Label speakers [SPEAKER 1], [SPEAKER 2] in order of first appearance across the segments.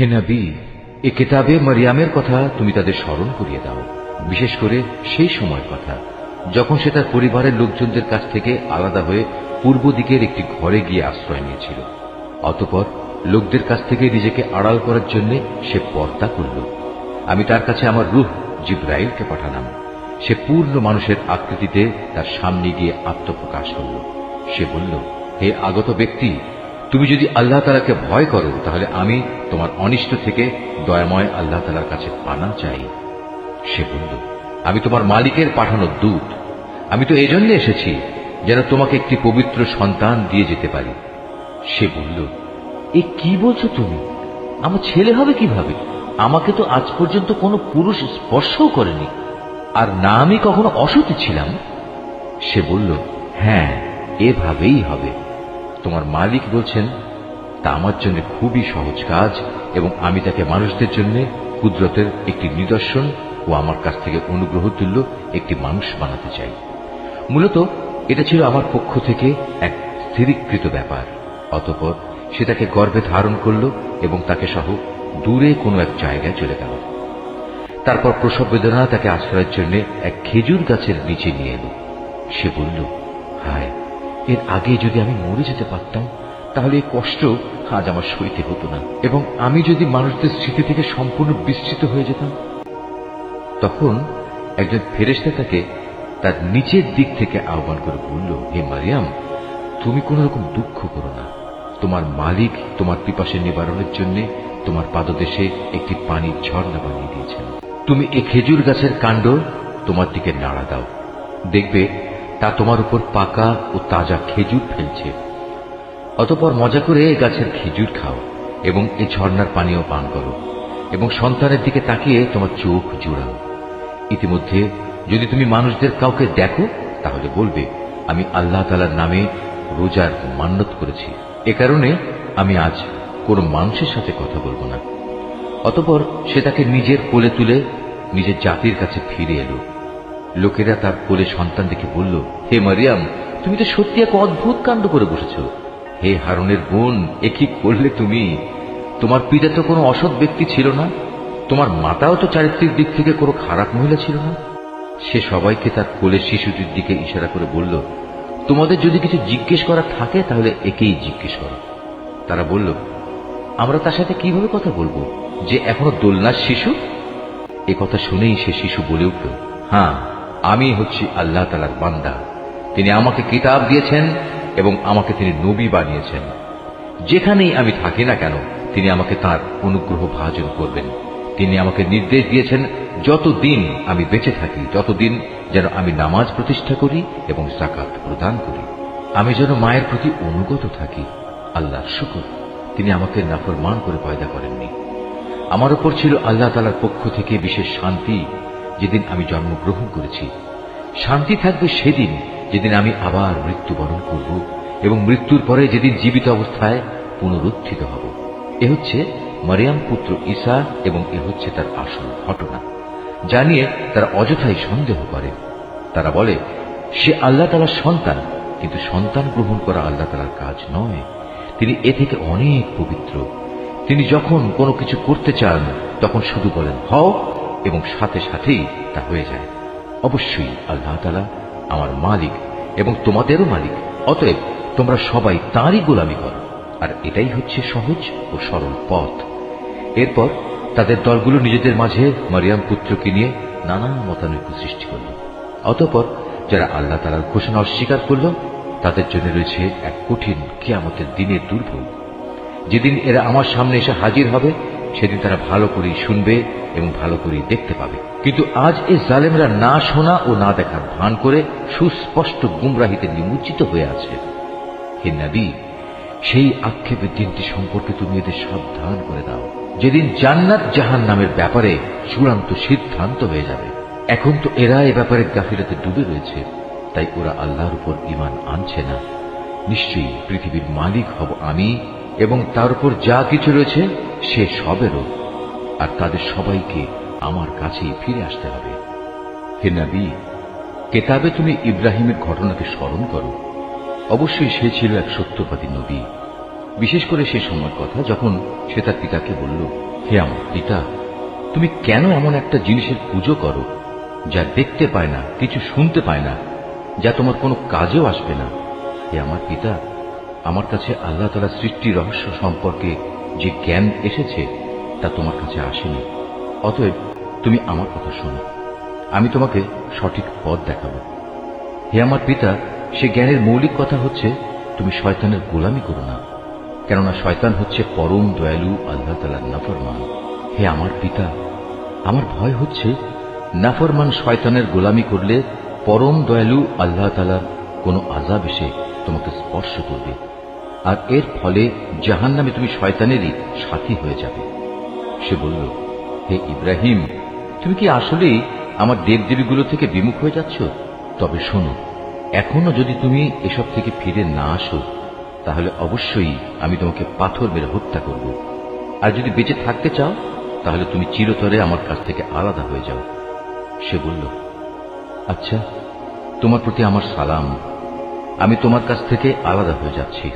[SPEAKER 1] হে নবী, এ কেতাবে মারিয়ামের কথা তুমি তাদের স্মরণ করিয়ে দাও, বিশেষ করে সেই সময়ের কথা, যখন সে তার পরিবারের লোকজনদের কাছ থেকে আলাদা হয়ে পূর্ব দিকের একটি ঘরে গিয়ে আশ্রয় নিয়েছিল। অতপর লোকদের কাছ থেকে নিজেকে আড়াল করার জন্য সে পর্দা করল। আমি তার কাছে আমার রুহ জিব্রাইলকে পাঠালাম। সে পূর্ণ মানুষের আকৃতিতে তার সামনে গিয়ে আত্মপ্রকাশ করল। সে বলল, হে আগত ব্যক্তি তুমি যদি আল্লাহ তালাকে ভয় করো, তাহলে আমি তোমার অনিষ্ট থেকে দয়াময় আল্লাহ তালার কাছে পানা চাই। সে বলল আমি তোমার মালিকের পাঠানো দূত। আমি তো এজন্য এসেছি যেন তোমাকে একটি পবিত্র সন্তান দিয়ে যেতে পারি। সে বলল, এ কি বলছো তুমি? আমার ছেলে হবে কীভাবে? আমাকে তো আজ পর্যন্ত কোনো পুরুষ স্পর্শও করেনি। আর না আমি কখনো অসতী ছিলাম? সে বলল হ্যাঁ এভাবেই হবে। তোমার মালিক বলছেন, তা আমার জন্য খুবই সহজ কাজ এবং আমি তাকে মানুষদের জন্য কুদরতের একটি নিদর্শন ও আমার কাছ থেকে অনুগ্রহ তুল্য একটি মানুষ বানাতে চাই। মূলত এটা ছিল আমার পক্ষ থেকে এক স্থিরীকৃত ব্যাপার। অতপর সে তাকে গর্ভে ধারণ করল এবং তাকে সহ দূরে কোনো এক জায়গায় চলে গেল। তারপর প্রসব বেদনা তাকে আশ্রয়ের জন্য এক খেজুর গাছের নিচে নিয়ে এলো। সে বলল, হায় এর আগে যদি আমি মরে যেতে পারতাম, তাহলে এই কষ্ট আজ আমার সইতে হতো না। এবং আমি যদি মানুষদের স্মৃতি থেকে সম্পূর্ণ বিস্তৃত হয়ে যেতাম, তখন একজন ফেরেস্তা তাকে তার নিচের দিক থেকে আহ্বান করে বলল, হে মারিয়াম, তুমি কোন রকম দুঃখ করো না। তোমার মালিক তোমার পিপাসে নিবারণের জন্য তোমার পাদদেশে একটি পানির ঝর্ণা বানিয়ে দিয়েছেন। তুমি এ খেজুর গাছের কাণ্ড তোমার দিকে নাড়া দাও। দেখবে তা তোমার উপর পাকা ও তাজা খেজুর ফেলছে। অতপর মজা করে এ গাছের খেজুর খাও এবং এ ঝর্ণার পানীয় পান করো এবং সন্তানের দিকে তাকিয়ে তোমার চোখ জুড়াও। ইতিমধ্যে যদি তুমি মানুষদের কাউকে দেখো, তাহলে বলবে, আমি আল্লাহ তালার নামে রোজার মান্যত করেছি। এ কারণে আমি আজ কোনো মানুষের সাথে কথা বলব না। অতপর সে তাকে নিজের কোলে তুলে নিজের জাতির কাছে ফিরে এলো। লোকেরা তার কোলে সন্তান দেখে বলল, হে মারিয়াম, তুমি তো সত্যি এক অদ্ভুত কাণ্ড করে বসেছ। হে হারুনের বোন, এ কি করলে তুমি? তোমার পিতা তো কোনো অসৎ ব্যক্তি ছিল না। তোমার মাতাও তো চারিত্রিক দিক থেকে কোনো খারাপ মহিলা ছিল না। সে সবাইকে তার কোলে শিশুটির দিকে ইশারা করে বলল, তোমাদের যদি কিছু জিজ্ঞেস করা থাকে, তাহলে একেই জিজ্ঞেস করো। তারা বলল, আমরা তার সাথে কীভাবে কথা বলব? যে এখনও দোলনার শিশু? এ কথা শুনেই সে শিশু বলে উঠল হ্যাঁ আমি হচ্ছি আল্লাহ তালার বান্দা। তিনি আমাকে কিতাব দিয়েছেন এবং আমাকে তিনি নবী বানিয়েছেন। যেখানেই আমি থাকি না কেন, তিনি আমাকে তার অনুগ্রহ ভাজন করবেন। তিনি আমাকে নির্দেশ দিয়েছেন, যতদিন আমি বেঁচে থাকি, ততদিন যেন আমি নামাজ প্রতিষ্ঠা করি এবং জাকাত প্রদান করি। আমি যেন মায়ের প্রতি অনুগত থাকি। আল্লাহর শুকুর, তিনি আমাকে নাফরমান করে পয়দা করেননি। আমার উপর ছিল আল্লাহ তালার পক্ষ থেকে বিশেষ শান্তি যেদিন আমি জন্মগ্রহণ করেছি, শান্তি থাকবে সেদিন যেদিন আমি আবার মৃত্যুবরণ করব এবং মৃত্যুর পরে যেদিন জীবিত অবস্থায় পুনরুত্থিত হব। এ হচ্ছে মারিয়াম পুত্র ঈসা এবং এ হচ্ছে তার আসল ঘটনা জানিয়ে তারা অযথাই সন্দেহ করে। তারা বলে, সে আল্লাহ তালার সন্তান, কিন্তু সন্তান গ্রহণ করা আল্লাহ তালার কাজ নয়। তিনি এ থেকে অনেক পবিত্র। তিনি যখন কোনো কিছু করতে চান, তখন শুধু বলেন, হও এবং সাথে সাথেই তা হয়ে যায়। অবশ্যই আল্লাহ তালা আমার মালিক এবং তোমাদেরও মালিক। অতএব তোমরা সবাই তাঁরই গোলামি করো। আর এটাই হচ্ছে সহজ ও সরল পথ। এরপর তাদের দলগুলো নিজেদের মাঝে মারিয়াম পুত্রকে নিয়ে নানা মতানৈক্য সৃষ্টি করল। অতপর যারা আল্লাহ তালার ঘোষণা অস্বীকার করল, তাদের জন্য রয়েছে এক কঠিন কেয়ামতের দিনের দুর্ভোগ। যেদিন এরা আমার সামনে এসে হাজির হবে সেদিন তারা ভালো করেই শুনবে এবং ভালো করেই দেখতে পাবে। কিন্তু আজ এই জালেমরা না শোনা ও না দেখার ভান করে সুস্পষ্ট গুমরাহিতে নিমজ্জিত হয়ে আছে। হে নবী, সেই আক্ষেপের দিনটি সম্পর্কে তুমি এদের সাবধান করে দাও। যেদিন জান্নাত জাহান নামের ব্যাপারে চূড়ান্ত সিদ্ধান্ত হয়ে যাবে। এখন তো এরা এ ব্যাপারে গাফিরাতে ডুবে রয়েছে, তাই ওরা আল্লাহর উপর ইমান আনছে না। নিশ্চয়ই পৃথিবীর মালিক হব আমি এবং তার উপর যা কিছু রয়েছে সে সবেরও, আর তাদের সবাইকে আমার কাছেই ফিরে আসতে হবে। হে নবী, কেতাবে তুমি ইব্রাহিমের ঘটনাকে স্মরণ করো। অবশ্যই সে ছিল এক সত্যবাদী নবী। বিশেষ করে সে সময়ের কথা যখন সে তার পিতাকে বলল, হে আমার পিতা, তুমি কেন এমন একটা জিনিসের পুজো করো, যা দেখতে পায় না, কিছু শুনতে পায় না, যা তোমার কোনো কাজেও আসবে না? হে আমার পিতা, আমার কাছে আল্লাহ তালা সৃষ্টি রহস্য সম্পর্কে যে জ্ঞান এসেছে তা তোমার কাছে আসেনি, অতএব তুমি আমার কথা শোনো। আমি তোমাকে সঠিক পথ দেখাবো। হে আমার পিতা, সে জ্ঞানের মৌলিক কথা হচ্ছে, তুমি শয়তানের গোলামি করো না, কেননা শয়তান হচ্ছে পরম দয়ালু, আল্লাহ তালার নাফরমান। হে আমার পিতা, আমার ভয় হচ্ছে, নাফরমান শয়তানের গোলামি করলে পরম দয়ালু, আল্লাহ তালার কোনো আজাব এসে তোমাকে স্পর্শ করবে। আর এর ফলে জাহান নামে তুমি শয়তানেরই সাথী হয়ে যাবে। সে বলল, হে ইব্রাহিম, তুমি কি আসলেই আমার দেবদেবীগুলো থেকে বিমুখ হয়ে যাচ্ছ? তবে শোনো, এখনও যদি তুমি এসব থেকে ফিরে না আসো, তাহলে অবশ্যই আমি তোমাকে পাথর মেরে হত্যা করব। আর যদি বেঁচে থাকতে চাও, তাহলে তুমি চিরতরে আমার কাছ থেকে আলাদা হয়ে যাও। সে বলল আচ্ছা তোমার প্রতি আমার সালাম। আমি তোমার কাছ থেকে আলাদা হয়ে যাচ্ছি।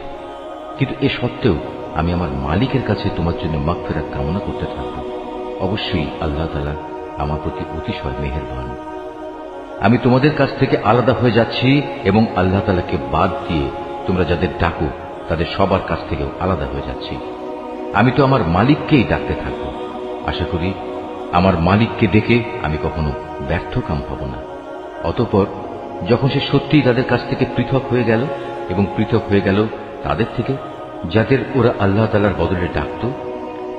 [SPEAKER 1] কিন্তু এ সত্ত্বেও আমি আমার মালিকের কাছে তোমার জন্য মাগফেরাত কামনা করতে থাকব। অবশ্যই আল্লাহ তালা আমার প্রতি অতিশয় মেহেরবান। আমি তোমাদের কাছ থেকে আলাদা হয়ে যাচ্ছি এবং আল্লাহ তালাকে বাদ দিয়ে তোমরা যাদের ডাকো, তাদের সবার কাছ থেকেও আলাদা হয়ে যাচ্ছি। আমি তো আমার মালিককেই ডাকতে থাকব। আশা করি আমার মালিককে দেখে আমি কখনো ব্যর্থ কাম হব না। অতপর যখন সে সত্যিই তাদের কাছ থেকে পৃথক হয়ে গেল এবং পৃথক হয়ে গেল তাদের থেকে, যাদের ওরা আল্লাহ তালার বদলে ডাকত,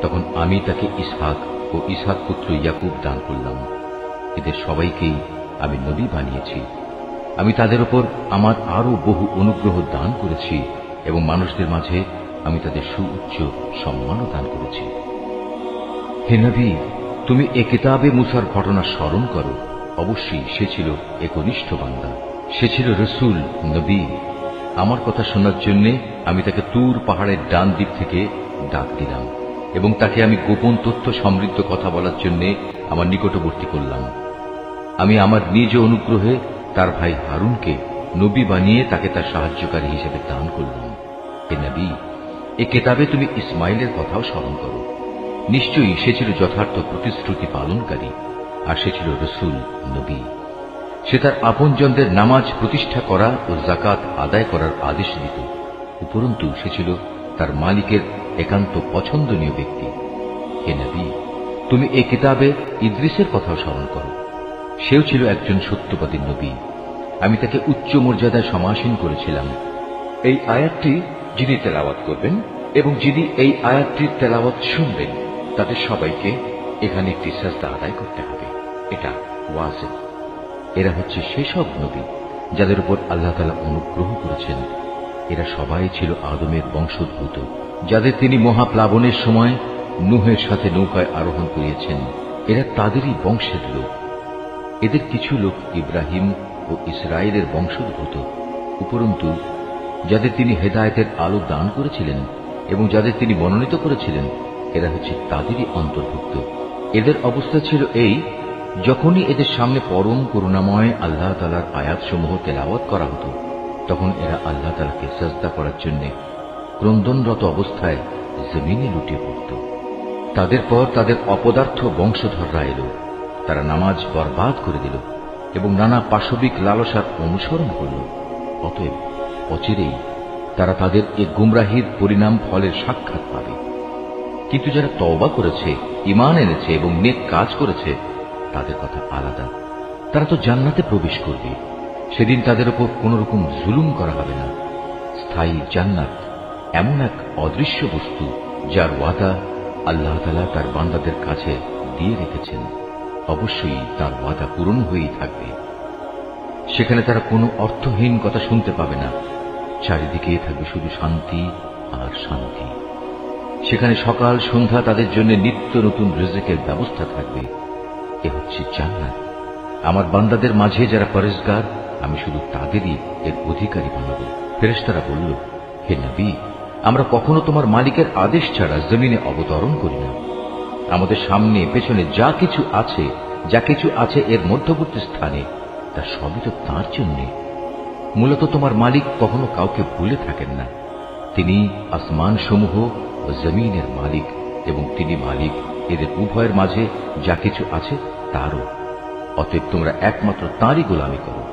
[SPEAKER 1] তখন আমি তাকে ইসহাক ও ইসহাক পুত্র ইয়াকুব দান করলাম। এদের সবাইকেই আমি নবী বানিয়েছি। আমি তাদের ওপর আমার আরও বহু অনুগ্রহ দান করেছি এবং মানুষদের মাঝে আমি তাদের সুউচ্চ সম্মানও দান করেছি। হে নবী, তুমি এ কিতাবে মুসার ঘটনা স্মরণ করো। অবশ্যই সে ছিল একনিষ্ঠ বান্দা। সে ছিল রসুল, নবী। আমার কথা শোনার জন্য আমি তাকে তুর পাহাড়ের ডান দিক থেকে ডাক দিলাম এবং তাকে আমি গোপন তথ্য সমৃদ্ধ কথা বলার জন্য আমার নিকটবর্তী করলাম। আমি আমার নিজ অনুগ্রহে তার ভাই হারুনকে নবী বানিয়ে তাকে তার সাহায্যকারী হিসেবে দান করলাম। এ নবী, এ কেতাবে তুমি ইসমাইলের কথাও স্মরণ করো। নিশ্চয়ই সে ছিল যথার্থ প্রতিশ্রুতি পালনকারী আর সে ছিল রসুল, নবী। সে তার আপনজনদের নামাজ প্রতিষ্ঠা করা ও জাকাত আদায় করার আদেশ দিত। উপরন্তু সে ছিল তার মালিকের একান্ত পছন্দনীয় ব্যক্তি। হে নবী, তুমি এ কিতাবে ইদ্রিসের কথাও স্মরণ করো। সেও ছিল একজন সত্যবাদী নবী। আমি তাকে উচ্চ মর্যাদায় সমাসীন করেছিলাম। এই আয়াতটি যিনি তেলাওয়াত করবেন এবং যিনি এই আয়াতটির তেলাওয়াত শুনবেন তাদের সবাইকে এখানে একটি সাজদা আদায় করতে হবে। এটা ওয়াজেব। এরা হচ্ছে সেসব নবী যাদের উপর আল্লাহ তালা অনুগ্রহ করেছেন। এরা সবাই ছিল আদমের বংশোদ্ভূত, যাদের তিনি মহাপ্লাবনের সময় নুহের সাথে নৌকায় আরোহণ করিয়েছেন। এরা তাদেরই বংশের লোক। এদের কিছু লোক ইব্রাহিম ও ইসরায়েলের বংশোদ্ভূত, উপরন্তু যাদের তিনি হেদায়তের আলো দান করেছিলেন এবং যাদের তিনি মনোনীত করেছিলেন, এরা হচ্ছে তাদেরই অন্তর্ভুক্ত। এদের অবস্থা ছিল এই যখনই এদের সামনে পরম করুণাময় আল্লাহ তালার আয়াতসমূহ তেলাওয়াত করা হতো, তখন এরা আল্লাহ তালাকে সজদা করার জন্য ক্রন্দনরত অবস্থায় জমিনে লুটিয়ে পড়ত। তাদের পর তাদের অপদার্থ বংশধররা এলো। তারা নামাজ বরবাদ করে দিল এবং নানা পাশবিক লালসার অনুসরণ করল। অতএব অচিরেই তারা তাদের এ গুমরাহির পরিণাম ফলের সাক্ষাৎ পাবে। কিন্তু যারা তওবা করেছে ইমান এনেছে এবং নেক কাজ করেছে তাদের কথা আলাদা। তারা তো জান্নাতে প্রবেশ করবে। সেদিন তাদের উপর কোন রকম জুলুম করা হবে না। স্থায়ী জান্নাত এমন এক অদৃশ্য বস্তু যার ওয়াদা আল্লাহ তালা তার বান্দাদের কাছে দিয়ে রেখেছেন। অবশ্যই তার ওয়াদা পূরণ হয়েই থাকবে। সেখানে তারা কোনো অর্থহীন কথা শুনতে পাবে না। চারিদিকে থাকবে শুধু শান্তি আর শান্তি। সেখানে সকাল সন্ধ্যা তাদের জন্য নিত্য নতুন রিজেকের ব্যবস্থা থাকবে। এ হচ্ছে জান্নাত আমার বান্দাদের মাঝে যারা পরেশগার, আমি শুধু তাদেরই এর অধিকারী বানাব। ফেরেশতারা বলল, হে নবী, আমরা কখনো তোমার মালিকের আদেশ ছাড়া জমিনে অবতরণ করি না। আমাদের সামনে, পেছনে যা কিছু আছে, যা কিছু আছে এর মধ্যবর্তী স্থানে, তা সবই তো তাঁর জন্যে। মূলত তোমার মালিক কখনো কাউকে ভুলে থাকেন না। তিনি আসমান সমূহ ও জমিনের মালিক এবং তিনি মালিক। এদের উভয়ের মাঝে যা কিছু আছে তারও। অতএব তোমরা একমাত্র তাঁরই গোলামি করো।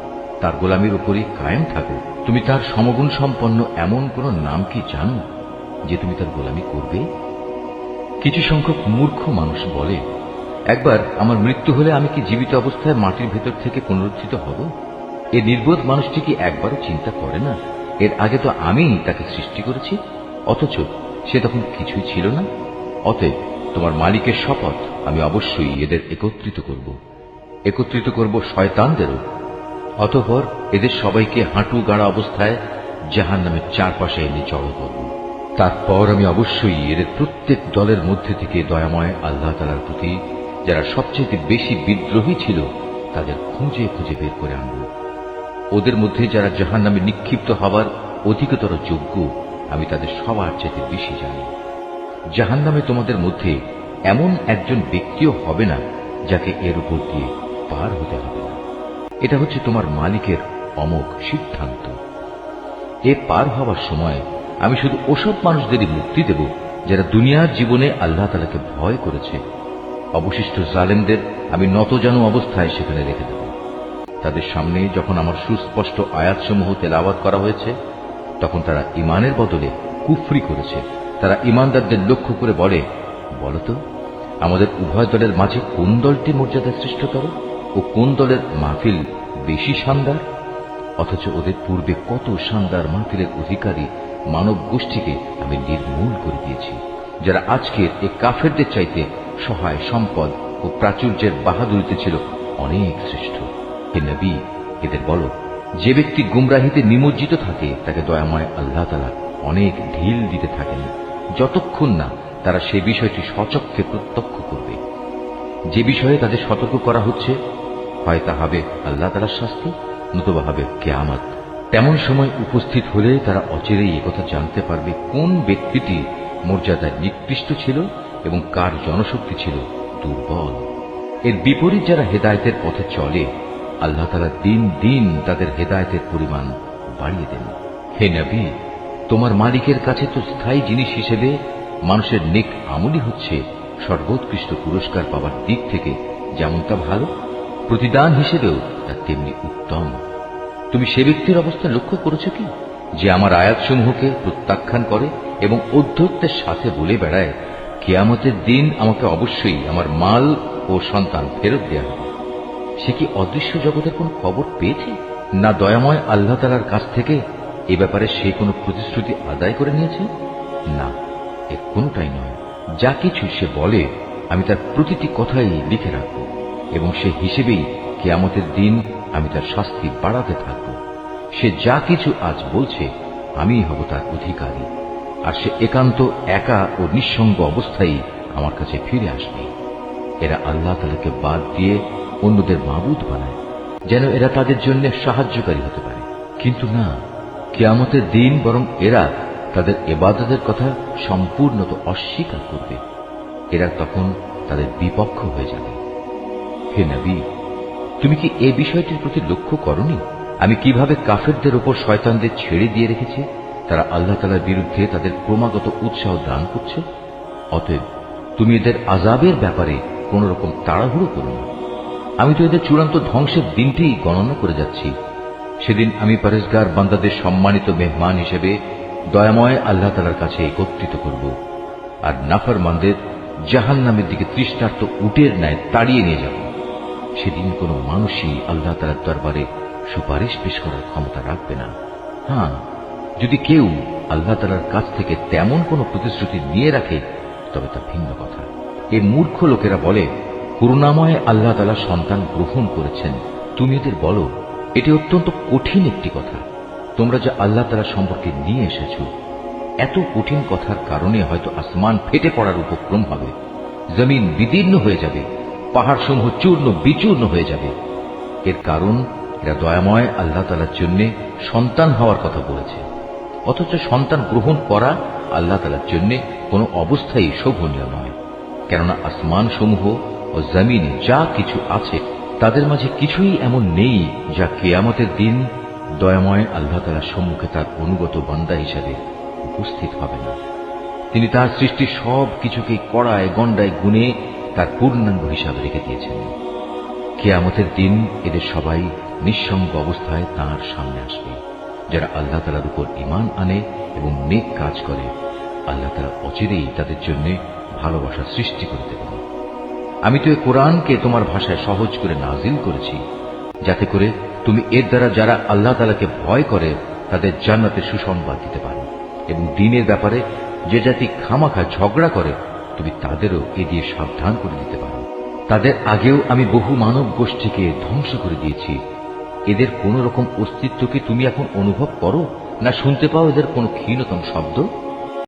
[SPEAKER 1] তার গোলামির উপরই কায়েম থাকো। তুমি তার সমগুণ সম্পন্ন এমন কোন নাম কি জানো, যে তুমি তার গোলামি করবে? কিছু সংখ্যক মূর্খ মানুষ বলে, একবার আমার মৃত্যু হলে আমি কি জীবিত অবস্থায় মাটির ভেতর থেকে পুনরুত্থিত হব? এ নির্বোধ মানুষটি কি একবারও চিন্তা করে না? এর আগে তো আমি তাকে সৃষ্টি করেছি, অথচ সে তখন কিছুই ছিল না। অতএব তোমার মালিকের শপথ আমি অবশ্যই এদের একত্রিত করব। একত্রিত করব শয়তানদেরও। অতঃপর এদের সবাইকে হাঁটু গাড়া অবস্থায় জাহান নামের চারপাশে এনে জড়ো করব। তারপর আমি অবশ্যই এদের প্রত্যেক দলের মধ্যে থেকে দয়াময় আল্লাহ তালার প্রতি যারা সবচেয়ে বেশি বিদ্রোহী ছিল, তাদের খুঁজে খুঁজে বের করে আনব। ওদের মধ্যে যারা জাহান নামে নিক্ষিপ্ত হবার অধিকতর যোগ্য, আমি তাদের সবার চেয়ে বেশি জানি। জাহান নামে তোমাদের মধ্যে এমন একজন ব্যক্তিও হবে না যাকে এর উপর দিয়ে পার হতে হবে না। এটা হচ্ছে তোমার মালিকের অমোঘ সিদ্ধান্ত। এ পার হওয়ার সময় আমি শুধু ওসব মানুষদেরই মুক্তি দেব যারা দুনিয়ার জীবনে আল্লাহ তালাকে ভয় করেছে। অবশিষ্ট জালেমদের আমি নতজানু অবস্থায় সেখানে রেখে দেব। তাদের সামনে যখন আমার সুস্পষ্ট আয়াতসমূহ তেলাওয়াত করা হয়েছে, তখন তারা ইমানের বদলে কুফরি করেছে। তারা ইমানদারদের লক্ষ্য করে বলে, বলতো, আমাদের উভয় দলের মাঝে কোন দলটি মর্যাদা শ্রেষ্ঠতর ও কোন দলের মাহফিল বেশি শানদার? অথচ ওদের পূর্বে কত শানদার মাহফিলের অধিকারী মানব গোষ্ঠীকে আমি নির্মূল করে দিয়েছি, যারা আজকের এ কাফেরদের চাইতে সহায় সম্পদ ও প্রাচুর্যের বাহাদুরিতে ছিল অনেক শ্রেষ্ঠ। হে নবী, এদের বলো, যে ব্যক্তি গুমরাহিতে নিমজ্জিত থাকে, তাকে দয়াময় আল্লাহ তালা অনেক ঢিল দিতে থাকেন। যতক্ষণ না তারা সে বিষয়টি সচক্ষে প্রত্যক্ষ করবে। যে বিষয়ে তাদের সতর্ক করা হচ্ছে, হয় তা হবে আল্লাহ তালার শাস্তি, নতুবা হবে কেয়ামত। তেমন সময় উপস্থিত হলে তারা অচিরেই একথা জানতে পারবে কোন ব্যক্তিটি মর্যাদায় নিকৃষ্ট ছিল এবং কার জনশক্তি ছিল দুর্বল। এর বিপরীত যারা হেদায়তের পথে চলে, আল্লাহ তালা দিন দিন তাদের হেদায়তের পরিমাণ বাড়িয়ে দেন। হে নবী তোমার মালিকের কাছে তো স্থায়ী জিনিস হিসেবে মানুষের নেক আমলই হচ্ছে সর্বোৎকৃষ্ট পুরস্কার পাওয়ার দিক থেকে যেমনটা ভালো। প্রতিদান হিসেবেও তা তেমনি উত্তম। তুমি সে ব্যক্তির অবস্থা লক্ষ্য করেছ কি? যে আমার আয়াতসমূহকে প্রত্যাখ্যান করে এবং অধ্যত্বের সাথে বলে বেড়ায়, কেয়ামতের দিন আমাকে অবশ্যই আমার মাল ও সন্তান ফেরত দেওয়া হবে। সে কি অদৃশ্য জগতের কোন খবর পেয়েছে? না দয়াময় আল্লাহ তালার কাছ থেকে এ ব্যাপারে সে কোনো প্রতিশ্রুতি আদায় করে নিয়েছে? না এর কোনটাই নয়। যা কিছু সে বলে, আমি তার প্রতিটি কথাই লিখে রাখব এবং সে হিসেবেই কেয়ামতের দিন আমি তার শাস্তি বাড়াতে থাকব। সে যা কিছু আজ বলছে আমি হব তার অধিকারী। আর সে একান্ত একা ও নিঃসঙ্গ অবস্থায় আমার কাছে ফিরে আসবে। এরা আল্লাহ তালাকে বাদ দিয়ে অন্যদের মাবুদ বানায়, যেন এরা তাদের জন্য সাহায্যকারী হতে পারে। কিন্তু না কেয়ামতের দিন বরং এরা তাদের এবাদতের কথা সম্পূর্ণত অস্বীকার করবে। এরা তখন তাদের বিপক্ষ হয়ে যাবে। হে নবী, তুমি কি এ বিষয়টির প্রতি লক্ষ্য করনি? আমি কীভাবে কাফেরদের ওপর শয়তানদের ছেড়ে দিয়ে রেখেছি? তারা আল্লাহ তালার বিরুদ্ধে তাদের ক্রমাগত উৎসাহ দান করছে। অতএব তুমি এদের আজাবের ব্যাপারে কোন রকম তাড়াহুড়ো করো না। আমি তো এদের চূড়ান্ত ধ্বংসের দিনটি গণনা করে যাচ্ছি। সেদিন আমি পরেশগার বান্দাদের সম্মানিত মেহমান হিসেবে দয়াময় আল্লাহ তালার কাছে একত্রিত করব আর নাফার মানদের জাহান নামের দিকে তৃষ্ণার্ত উটের ন্যায় তাড়িয়ে নিয়ে যাব। সেদিন কোনো মানুষই আল্লাহ তালার দরবারে সুপারিশ পেশ করার ক্ষমতা রাখবে না। হ্যাঁ যদি কেউ আল্লাহ তালার কাছ থেকে তেমন কোনো প্রতিশ্রুতি নিয়ে রাখে, তবে তা ভিন্ন কথা। এ মূর্খ লোকেরা বলে, করুণাময় আল্লাহ তালা সন্তান গ্রহণ করেছেন। তুমি এদের বলো এটি অত্যন্ত কঠিন একটি কথা। তোমরা যা আল্লাহ তালা সম্পর্কে নিয়ে এসেছ, এত কঠিন কথার কারণে হয়তো আসমান ফেটে পড়ার উপক্রম হবে, জমিন বিদীর্ণ হয়ে যাবে পাহাড় সমূহ চূর্ণ বিচূর্ণ হয়ে যাবে। এর কারণ, এরা দয়াময় আল্লাহ তালার জন্য সন্তান হওয়ার কথা বলেছে। অথচ সন্তান গ্রহণ করা আল্লাহ তালার জন্য কোনো অবস্থাই শোভনীয় নয়। কেননা আসমান সমূহ ও জমিনে যা কিছু আছে তাদের মাঝে কিছুই এমন নেই যা কেয়ামতের দিন দয়াময় আল্লাহ তালার সম্মুখে তার অনুগত বান্দা হিসাবে উপস্থিত হবে না। তিনি তার সৃষ্টির সব কিছুকে কড়ায় গন্ডায় গুনে তার পূর্ণাঙ্গ হিসাবে রেখে দিয়েছেন। কেয়ামতের দিন এদের সবাই নিঃসঙ্গ অবস্থায় তাঁর সামনে আসবে, যারা আল্লাহ তালার উপর ইমান আনে এবং নেক কাজ করে। আল্লাহ তালা অচিরেই তাদের জন্য ভালোবাসা সৃষ্টি করে দেবেন। আমি তো এ কোরআনকে তোমার ভাষায় সহজ করে নাজিল করেছি, যাতে করে তুমি এর দ্বারা যারা আল্লাহ তালাকে ভয় করে, তাদের জান্নাতে সুসংবাদ দিতে পারো। এবং দিনের ব্যাপারে যে জাতি খামাখা ঝগড়া করে, তুমি তাদেরও এ দিয়ে সাবধান করে দিতে পারো। তাদের আগেও আমি বহু মানব গোষ্ঠীকে ধ্বংস করে দিয়েছি। এদের কোন রকম অস্তিত্বকে তুমি এখন অনুভব করো, না শুনতে পাও এদের কোনো ক্ষীণতম শব্দ?